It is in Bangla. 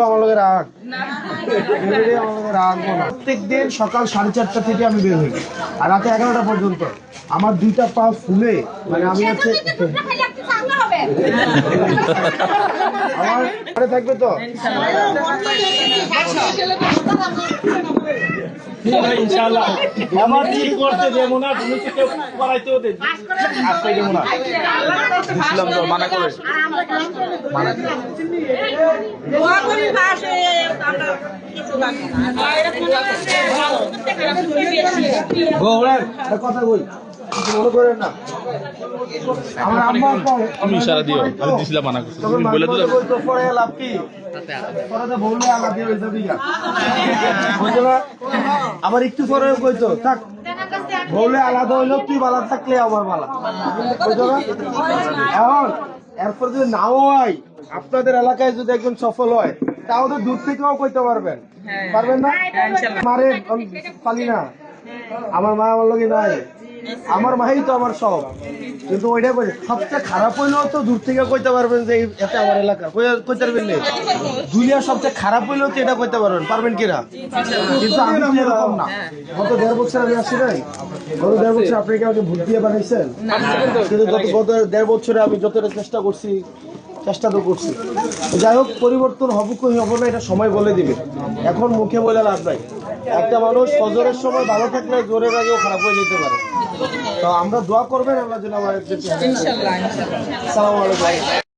আমার লগে রাগ আমার লগে রাগ প্রত্যেক দিন সকাল সাড়ে চারটা থেকে আমি বের হই। আর রাতে এগারোটা পর্যন্ত। আমার দুইটা পা ফুলে মানে আমি হচ্ছে আমার ঘরে থাকবে তো? ইনশাআল্লাহ আমার ঠিক করতে দেবো না তুমি তো কেউ করাইতেও দেবে আজকে দেবো না মানা করে। কথা মনে করেন না? আমার আম্মা কয়- তুমি ইশারা দিও আমি দিছিলাম মানা করছি। তুমি বলে দিলে বলতো, পরে লাভ কি? পরে তো বললে আলাদা দিয়ে? আবার একটু পরে কইতো থাক বললে আলাদা হইল তুই বালা থাকলে আমার বালা? এখন এরপর যদি নাও হয় আপনাদের এলাকায় যদি একজন সফল হয় তাও তো দূর থেকেও কইতে পারবেন। পারবেন না? মারে পালি না। আমার মা আমার লগে নাই। আমার মাই তো আমার সব। কিন্তু ওইটা কই সবচেয়ে খারাপ হইলেও তো দূর থেকে কইতে পারবেন যে এটা আমার এলাকা। কই- কইতে পারবেন না? দুনিয়া সবচেয়ে খারাপ হইলেও তো এটা কইতে পারবেন পারবেন কিনা কিন্তু আমি এরকম না। গত দেড় বছর আমি আসি নাই। গত দেড় বছর আপনি কি আমাকে ভোট দিয়ে বানাইছেন। কিন্তু গত গত দেড় বছরে আমি যতটা চেষ্টা করছি, চেষ্টা তো করছি। যাই হোক, পরিবর্তন হব কি হব না, এটা সময় বলে দিবে। এখন মুখে বলে লাভ নাই। একটা মানুষ সজরের সময় ভালো থাকলে জোরের আগেও খারাপ হয়ে যেতে পারে। তো আমরা দোয়া করবেন আল্লাহ যেন আমাদের সালামালাইকুম